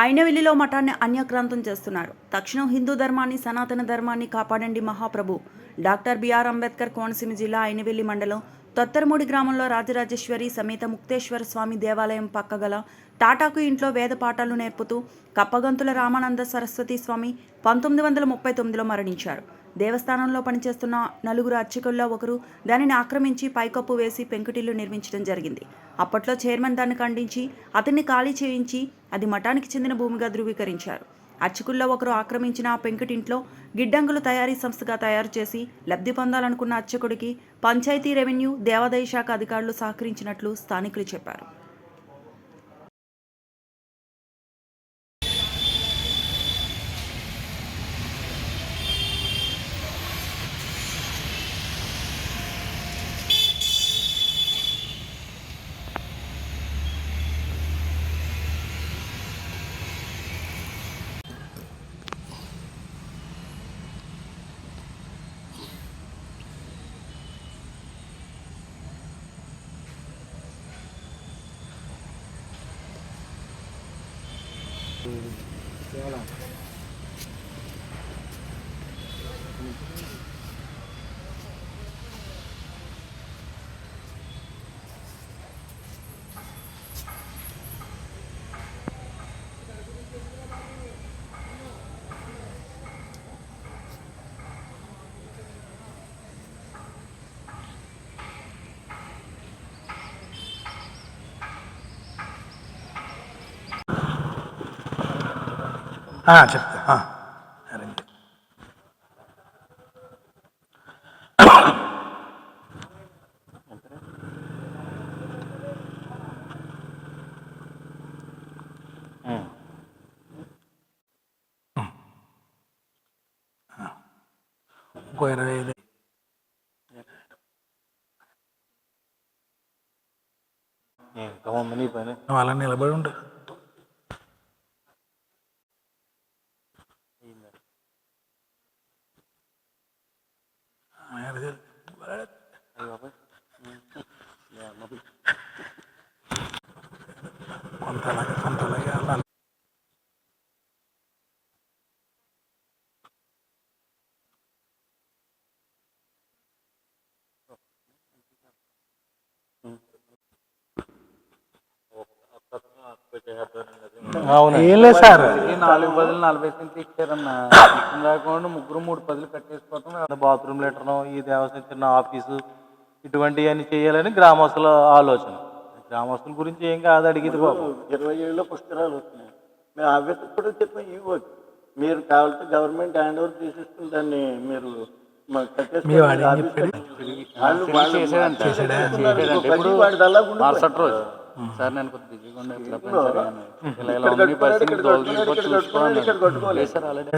ఆయనవెల్లిలో మఠాన్ని అన్యక్రాంతం చేస్తున్నారు. తక్షణం హిందూ ధర్మాన్ని సనాతన ధర్మాన్ని కాపాడండి మహాప్రభు. Doctor B R Ambedkar Konaseema జిల్లా అయినవెల్లి మండలం తొత్తరమూడి గ్రామంలో రాజరాజేశ్వరి సమేత ముక్తేశ్వర స్వామి దేవాలయం పక్కగల టాటాకు ఇంట్లో వేద పాఠాలు నేర్పుతూ కప్పగంతుల రామానంద సరస్వతి స్వామి పంతొమ్మిది వందల ముప్పై తొమ్మిదిలో మరణించారు. దేవస్థానంలో పనిచేస్తున్న నలుగురు అర్చకుల్లో ఒకరు దానిని ఆక్రమించి పైకప్పు వేసి పెంకుటిల్లు నిర్మించడం జరిగింది. అప్పట్లో చైర్మన్ దాన్ని ఖండించి అతన్ని ఖాళీ చేయించి అది మఠానికి చెందిన భూమిగా ధృవీకరించారు. అర్చకుల్లో ఒకరు ఆక్రమించిన ఆ పెంకుటింట్లో గిడ్డంగులు తయారీ సంస్థగా తయారు చేసి లబ్ధి పొందాలనుకున్న అర్చకుడికి పంచాయతీ రెవెన్యూ దేవాదాయ శాఖ అధికారులు సహకరించినట్లు స్థానికులు చెప్పారు. ఆ, చెప్తా ఆ. అరేంజ్. ఆ. ఇంకో ఇరవై ఐదు ఇంకా ఉంది నీ పని నువ్వు అలా నిలబడి ఉండు ఏం లేదు సార్. ఈ నాలుగు పదులు నలభై సెంట్లు ఇచ్చారన్న. ఇచ్చిన రాకుండా ముగ్గురు మూడు పదులు కట్టేసుకోవటం అది బాత్రూమ్ లెటర్ ఈ దేవస్థానం చిన్న ఆఫీసు ఇటువంటివన్నీ చేయాలని గ్రామస్తుల ఆలోచన. గ్రామస్తుల గురించి ఏం కాదు అడిగేది బాబు. ఇరవై ఏళ్ళలో పుస్తకాలు వస్తున్నాయి. మేము అవి కూడా చెప్పాం ఇవ్వచ్చు మీరు కావాలంటే గవర్నమెంట్ హ్యాండ్ ఓవర్ చేసేసుకుని దాన్ని మీరు వాడు వాళ్ళు వాళ్ళు. చేసేసుకున్నారు. సార్ నేను కొద్ది బిజీగా ఉండే. ఇలా ఇలా ఉంది సార్ ఆల్రెడీ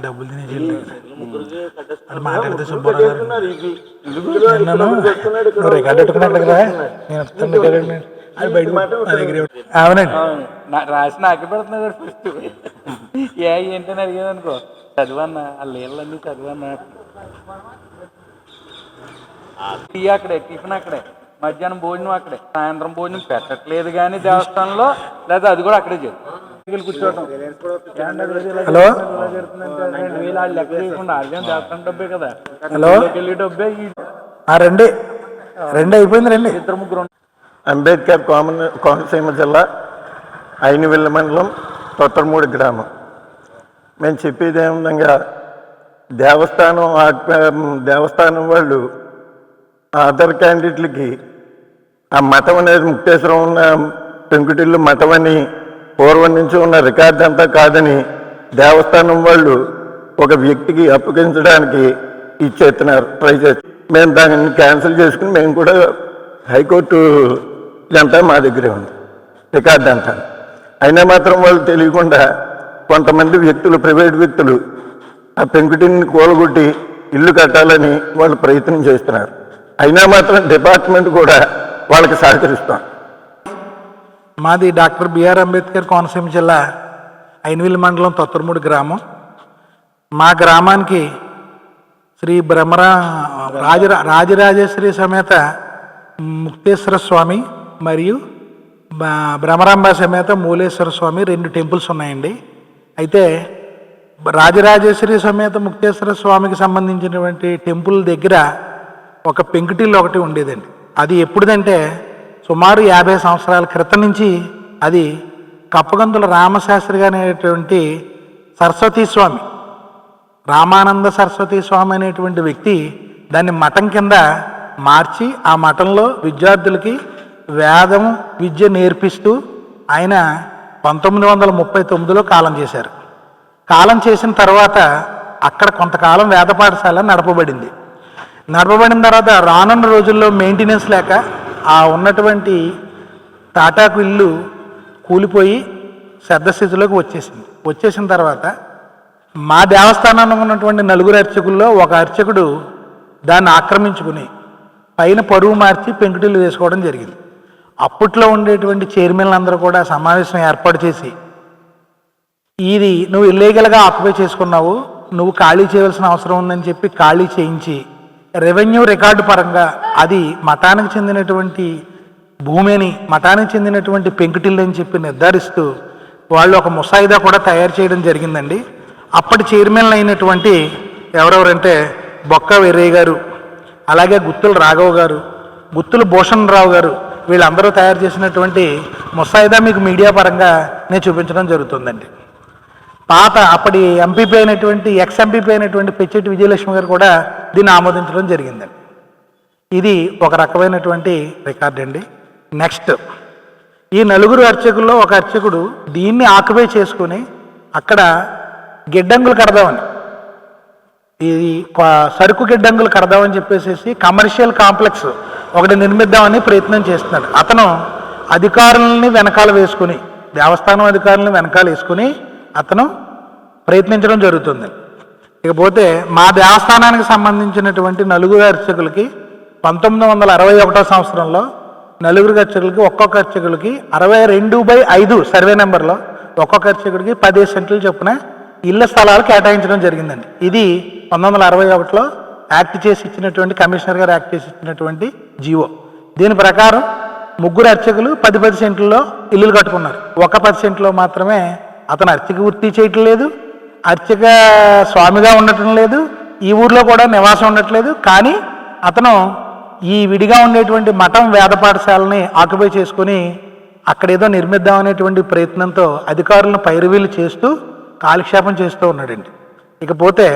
డబ్బులు వెళ్ళి. వాళ్ళు మాట్లాడితే సుబ్బారావు గారు రికార్డు పెట్టుకున్నాడు కదా నేను వస్తాను. అది బయటకు నా దగ్గర ఇవ్వడు. అవునండి. నా- రాసి నాకే పెడుతున్నాడు ఫస్ట్. ఏ ఏంటని అడిగేది అనుకో. చదివన్నా ఆ నీళ్ళన్నీ చదివన్నా. టీ అక్కడే టిఫిన్ అక్కడే. మధ్యాహ్నం భోజనం అక్కడే. సాయంత్రం భోజనం పెట్టట్లేదు కానీ దేవస్థానంలో లేదా అది కూడా అక్కడే చేయాలి. కూర్చోవటం. హలో? లెక్క చేయకుండా దేవస్థానం డబ్బే కదా హలో? వెళ్ళి డబ్బే రండి. రెండు అయిపోయింది రండి. ఇద్దరు ముగ్గురు అంబేద్కర్ కోమన్ కోనసీమ జిల్లా అయినవిల్ల మండలం తొత్తరమూడి గ్రామం. మేము చెప్పేది ఏమనగా దేవస్థానం దేవస్థానం వాళ్ళు అదర్ క్యాండిడేట్లకి ఆ మతం అనేది ముక్తేశ్వరం ఉన్న పెంకుటిల్లు మతం అని పూర్వం నుంచి ఉన్న రికార్డ్ అంతా కాదని దేవస్థానం వాళ్ళు ఒక వ్యక్తికి అప్పగించడానికి ఇచ్చేస్తున్నారు ట్రై చేసి మేము దానిని క్యాన్సిల్ చేసుకుని మేము కూడా హైకోర్టు ఇదంతా మా దగ్గరే ఉంది రికార్డ్ అంతా. అయినా మాత్రం వాళ్ళు తెలియకుండా కొంతమంది వ్యక్తులు ప్రైవేట్ వ్యక్తులు ఆ పెంకుటిని కూలగొట్టి ఇల్లు కట్టాలని వాళ్ళు ప్రయత్నం చేస్తున్నారు. అయినా మాత్రం డిపార్ట్మెంట్ కూడా వాళ్ళకి సహకరిస్తాం. మాది డాక్టర్ బిఆర్ అంబేద్కర్ కోనసీమ జిల్లా ఐన్విల్ మండలం తొత్తరమూడి గ్రామం. మా గ్రామానికి శ్రీ బ్రహ్మరా రాజ రాజరాజేశ్వరి సమేత ముక్తేశ్వర స్వామి మరియు బ్రహ్మరాంబ సమేత మూలేశ్వర స్వామి రెండు టెంపుల్స్ ఉన్నాయండి. అయితే రాజరాజేశ్వరి సమేత ముక్తేశ్వర స్వామికి సంబంధించినటువంటి టెంపుల్ దగ్గర ఒక పెంకుటిల్లు ఒకటి ఉండేదండి. అది ఎప్పుడుదంటే సుమారు యాభై సంవత్సరాల క్రితం నుంచి అది కప్పగంతుల రామశాస్త్రి గారు అనేటువంటి సరస్వతీ స్వామి రామానంద సరస్వతీ స్వామి అనేటువంటి వ్యక్తి దాన్ని మఠం కింద మార్చి ఆ మఠంలో విద్యార్థులకి వేదం విద్య నేర్పిస్తూ ఆయన పంతొమ్మిది వందల ముప్పై తొమ్మిదిలో కాలం చేశారు. కాలం చేసిన తర్వాత అక్కడ కొంతకాలం వేద పాఠశాల నడపబడింది. నడపబడిన తర్వాత రానున్న రోజుల్లో మెయింటెనెన్స్ లేక ఆ ఉన్నటువంటి తాటాకు ఇల్లు కూలిపోయి శ్రద్ధ స్థితిలోకి వచ్చేసింది. వచ్చేసిన తర్వాత మా దేవస్థానంలో ఉన్నటువంటి నలుగురు అర్చకుల్లో ఒక అర్చకుడు దాన్ని ఆక్రమించుకుని పైన పరువు మార్చి పెంకుటిల్లు వేసుకోవడం జరిగింది. అప్పట్లో ఉండేటువంటి చైర్మన్లు అందరూ కూడా సమావేశం ఏర్పాటు చేసి ఇది నువ్వు ఇల్లీగల్గా ఆక్యుపై చేసుకున్నావు నువ్వు ఖాళీ చేయవలసిన అవసరం ఉందని చెప్పి ఖాళీ చేయించి రెవెన్యూ రికార్డు పరంగా అది మఠానికి చెందినటువంటి భూమిని మఠానికి చెందినటువంటి పెంకుటిల్లు అని చెప్పి నిర్ధారిస్తూ వాళ్ళు ఒక ముసాయిదా కూడా తయారు చేయడం జరిగిందండి. అప్పటి చైర్మన్లు అయినటువంటి ఎవరెవరంటే బొక్క వీరయ్య గారు అలాగే గుత్తుల రాఘవ గారు గుత్తుల భూషణ్ రావు గారు వీళ్ళందరూ తయారు చేసినటువంటి ముసాయిదా మీకు మీడియా పరంగా నేను చూపించడం జరుగుతుందండి. పాత అప్పటి ఎంపీపీ అయినటువంటి ఎక్స్ ఎంపీపీ అయినటువంటి పెచ్చెట్టి విజయలక్ష్మి గారు కూడా దీన్ని ఆమోదించడం జరిగిందండి ఇది ఒక రకమైనటువంటి రికార్డ్ అండి. నెక్స్ట్ ఈ నలుగురు అర్చకుల్లో ఒక అర్చకుడు దీన్ని ఆక్యుపై చేసుకుని అక్కడ గిడ్డంగులు కడదామని ఇది సరుకు గిడ్డంగులు కడదామని చెప్పేసి కమర్షియల్ కాంప్లెక్స్ ఒకటి నిర్మిద్దామని ప్రయత్నం చేస్తున్నాడు. అతను అధికారులని వెనకాల వేసుకుని దేవస్థానం అధికారులను వెనకాల వేసుకుని అతను ప్రయత్నించడం జరుగుతుంది. ఇకపోతే మా దేవస్థానానికి సంబంధించినటువంటి నలుగురు అర్చకులకి పంతొమ్మిది వందల అరవై ఒకటో సంవత్సరంలో నలుగురు అర్చకులకి ఒక్కొక్క అర్చకులకి అరవై రెండు బై ఐదు సర్వే నెంబర్లో ఒక్కొక్క అర్చకుడికి పదిహేను సెంట్లు చొప్పున ఇళ్ళ స్థలాలు కేటాయించడం జరిగిందండి. ఇది పంతొమ్మిది వందల అరవై ఒకటిలో యాక్ట్ చేసి ఇచ్చినటువంటి కమిషనర్ గారు యాక్ట్ చేసి ఇచ్చినటువంటి జీవో. దీని ప్రకారం ముగ్గురు అర్చకులు పది పది సెంట్లలో ఇల్లులు కట్టుకున్నారు. ఒక పది సెంట్లో మాత్రమే అతను అర్చక వృత్తి చేయటం లేదు అర్చక స్వామిగా ఉండటం లేదు ఈ ఊర్లో కూడా నివాసం ఉండట్లేదు కానీ అతను ఈ విడిగా ఉండేటువంటి మఠం వేద పాఠశాలని ఆక్యుపై చేసుకుని అక్కడేదో నిర్మిద్దామనేటువంటి ప్రయత్నంతో అధికారులను పైరువీలు చేస్తూ కాలక్షేపం చేస్తూ ఉన్నాడండి. ఇకపోతే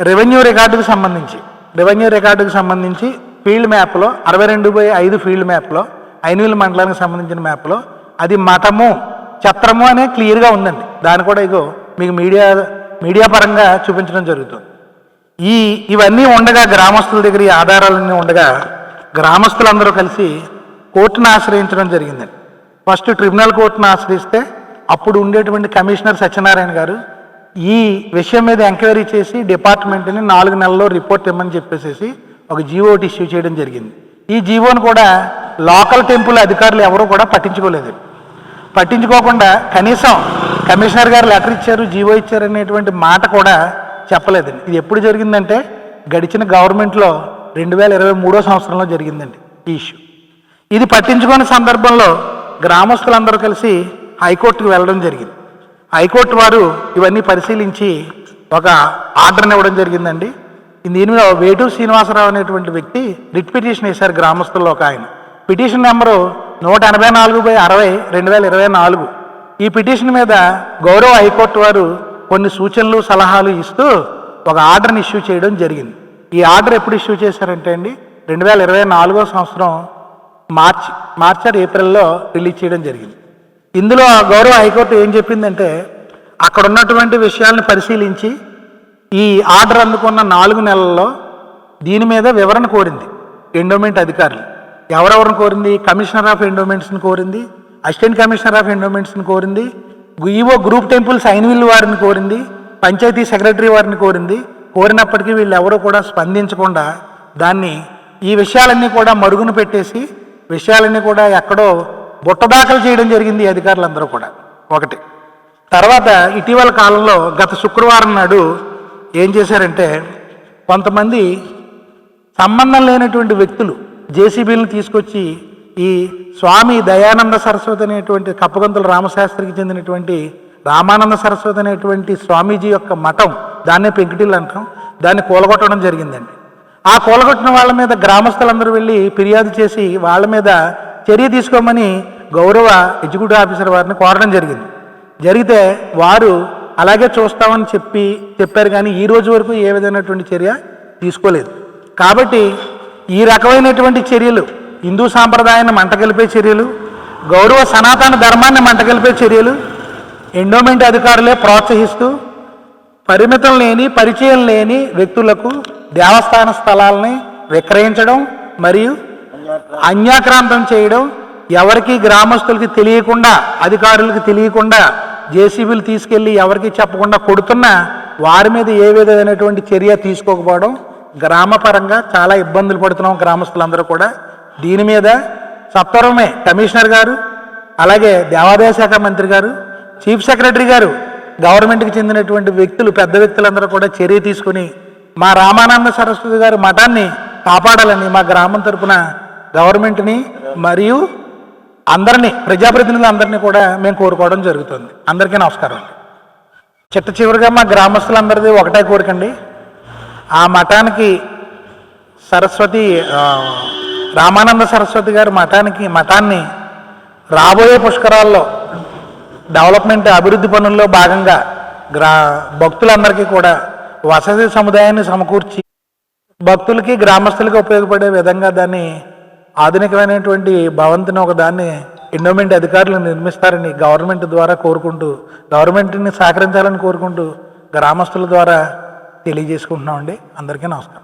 రెవెన్యూ రికార్డుకు సంబంధించి రెవెన్యూ రికార్డుకు సంబంధించి ఫీల్డ్ మ్యాప్లో అరవై రెండు బై ఐదు ఫీల్డ్ మ్యాప్లో ఐనూలు మండలానికి సంబంధించిన మ్యాప్లో అది మఠము చత్రము అనే క్లియర్గా ఉందండి. దాన్ని కూడా ఇగో మీకు మీడియా మీడియా పరంగా చూపించడం జరుగుతుంది. ఈ ఇవన్నీ ఉండగా గ్రామస్తుల దగ్గర ఈ ఆధారాలన్నీ ఉండగా గ్రామస్తులందరూ కలిసి కోర్టును ఆశ్రయించడం జరిగిందండి ఫస్ట్ ట్రిబ్యునల్ కోర్టును ఆశ్రయిస్తే అప్పుడు ఉండేటువంటి కమిషనర్ సత్యనారాయణ గారు ఈ విషయం మీద ఎంక్వైరీ చేసి డిపార్ట్మెంట్ని నాలుగు నెలల్లో రిపోర్ట్ ఇమ్మని చెప్పేసి ఒక జీవోటి ఇష్యూ చేయడం జరిగింది. ఈ జీవోను కూడా లోకల్ టెంపుల్ అధికారులు ఎవరూ కూడా పట్టించుకోలేదు. పట్టించుకోకుండా కనీసం కమిషనర్ గారు లెటర్ ఇచ్చారు జీవో ఇచ్చారు అనేటువంటి మాట కూడా చెప్పలేదండి. ఇది ఎప్పుడు జరిగిందంటే గడిచిన గవర్నమెంట్లో రెండు వేల ఇరవై మూడో సంవత్సరంలో జరిగిందండి ఈ ఇష్యూ. ఇది పట్టించుకోని సందర్భంలో గ్రామస్తులందరూ కలిసి హైకోర్టుకు వెళ్ళడం జరిగింది. హైకోర్టు వారు ఇవన్నీ పరిశీలించి ఒక ఆర్డర్ని ఇవ్వడం జరిగిందండి. దీని మీద వేటూరు శ్రీనివాసరావు అనేటువంటి వ్యక్తి రిట్ పిటిషన్ వేశారు గ్రామస్తుల్లో ఒక ఆయన. పిటిషన్ నెంబరు నూట ఎనభై నాలుగు బై అరవై రెండు వేల ఇరవై నాలుగు. ఈ పిటిషన్ మీద గౌరవ హైకోర్టు వారు కొన్ని సూచనలు సలహాలు ఇస్తూ ఒక ఆర్డర్ని ఇష్యూ చేయడం జరిగింది. ఈ ఆర్డర్ ఎప్పుడు ఇష్యూ చేశారంటే అండి రెండు వేల ఇరవై నాలుగో సంవత్సరం మార్చి మార్చ్ ఆర్ ఏప్రిల్లో రిలీజ్ చేయడం జరిగింది. ఇందులో ఆ గౌరవ హైకోర్టు ఏం చెప్పిందంటే అక్కడ ఉన్నటువంటి విషయాలను పరిశీలించి ఈ ఆర్డర్ అందుకున్న నాలుగు నెలల్లో దీని మీద వివరణ కోరింది ఎండోమెంట్ అధికారులు. ఎవరెవరిని కోరింది? కమిషనర్ ఆఫ్ ఎండోమెంట్స్ని కోరింది. అసిస్టెంట్ కమిషనర్ ఆఫ్ ఎండోమెంట్స్ని కోరింది. ఈవో గ్రూప్ టెంపుల్స్ ఐన్విల్ వారిని కోరింది. పంచాయతీ సెక్రటరీ వారిని కోరింది. కోరినప్పటికీ వీళ్ళు ఎవరూ కూడా స్పందించకుండా దాన్ని ఈ విషయాలన్నీ కూడా మరుగున పెట్టేసి విషయాలన్నీ కూడా ఎక్కడో బుట్టదాఖలు చేయడం జరిగింది అధికారులందరూ కూడా. ఒకటి. తర్వాత ఇటీవల కాలంలో గత శుక్రవారం నాడు ఏం చేశారంటే కొంతమంది సంబంధం లేనటువంటి వ్యక్తులు జేసీబీలను తీసుకొచ్చి ఈ స్వామి దయానంద సరస్వతి అనేటువంటి కప్పగంతుల రామశాస్త్రికి చెందినటువంటి రామానంద సరస్వతి అనేటువంటి స్వామీజీ యొక్క మఠం దాన్నే పెంకుటిల్లు అంటాం. దాన్ని కూలగొట్టడం జరిగిందండి. ఆ కూలగొట్టిన వాళ్ళ మీద గ్రామస్తులందరూ వెళ్ళి ఫిర్యాదు చేసి వాళ్ళ మీద చర్య తీసుకోమని గౌరవ ఎగ్జిక్యూటివ్ ఆఫీసర్ వారిని కోరడం జరిగింది. జరిగితే వారు అలాగే చూస్తామని చెప్పి చెప్పారు కానీ ఈ రోజు వరకు ఏ విధమైనటువంటి చర్య తీసుకోలేదు. కాబట్టి ఈ రకమైనటువంటి చర్యలు హిందూ సాంప్రదాయాన్ని మంటగలిపే చర్యలు గౌరవ సనాతన ధర్మాన్ని మంటగలిపే చర్యలు ఎండోమెంట్ అధికారులే ప్రోత్సహిస్తూ పరిమితం లేని పరిచయం లేని వ్యక్తులకు దేవస్థాన స్థలాలని విక్రయించడం మరియు అన్యాక్రాంతం చేయడం ఎవరికి గ్రామస్తులకి తెలియకుండా అధికారులకు తెలియకుండా జేసీబీలు తీసుకెళ్ళి ఎవరికి చెప్పకుండా కొడుతున్న వారి మీద ఏ విధమైనటువంటి చర్య తీసుకోకపోవడం గ్రామపరంగా చాలా ఇబ్బందులు పడుతున్నాం గ్రామస్తులందరూ కూడా. దీని మీద సత్వరమే కమిషనర్ గారు అలాగే దేవాదాయ శాఖ మంత్రి గారు చీఫ్ సెక్రటరీ గారు గవర్నమెంట్కి చెందినటువంటి వ్యక్తులు పెద్ద వ్యక్తులందరూ కూడా చర్య తీసుకుని మా రామానంద సరస్వతి గారి మఠాన్ని కాపాడాలని మా గ్రామం తరపున గవర్నమెంట్ని మరియు అందరినీ ప్రజాప్రతినిధులందరినీ కూడా మేము కోరుకోవడం జరుగుతుంది. అందరికీ నమస్కారం. చిట్ట చివరిగా మా గ్రామస్తులందరిది ఒకటే కోరికండి ఆ మఠానికి సరస్వతి రామానంద సరస్వతి గారి మఠానికి మఠాన్ని రాబోయే పుష్కరాల్లో డెవలప్మెంట్ అభివృద్ధి పనుల్లో భాగంగా గ్రా భక్తులందరికీ కూడా వసతి సముదాయాన్ని సమకూర్చి భక్తులకి గ్రామస్తులకి ఉపయోగపడే విధంగా దాన్ని ఆధునికమైనటువంటి భవంతిని ఒక దాన్ని ఎండోమెంట్ అధికారులు నిర్మిస్తారని గవర్నమెంట్ ద్వారా కోరుకుంటూ గవర్నమెంట్ని సహకరించాలని కోరుకుంటూ గ్రామస్తుల ద్వారా తెలియజేసుకుంటున్నామండి. అందరికీ నమస్కారం.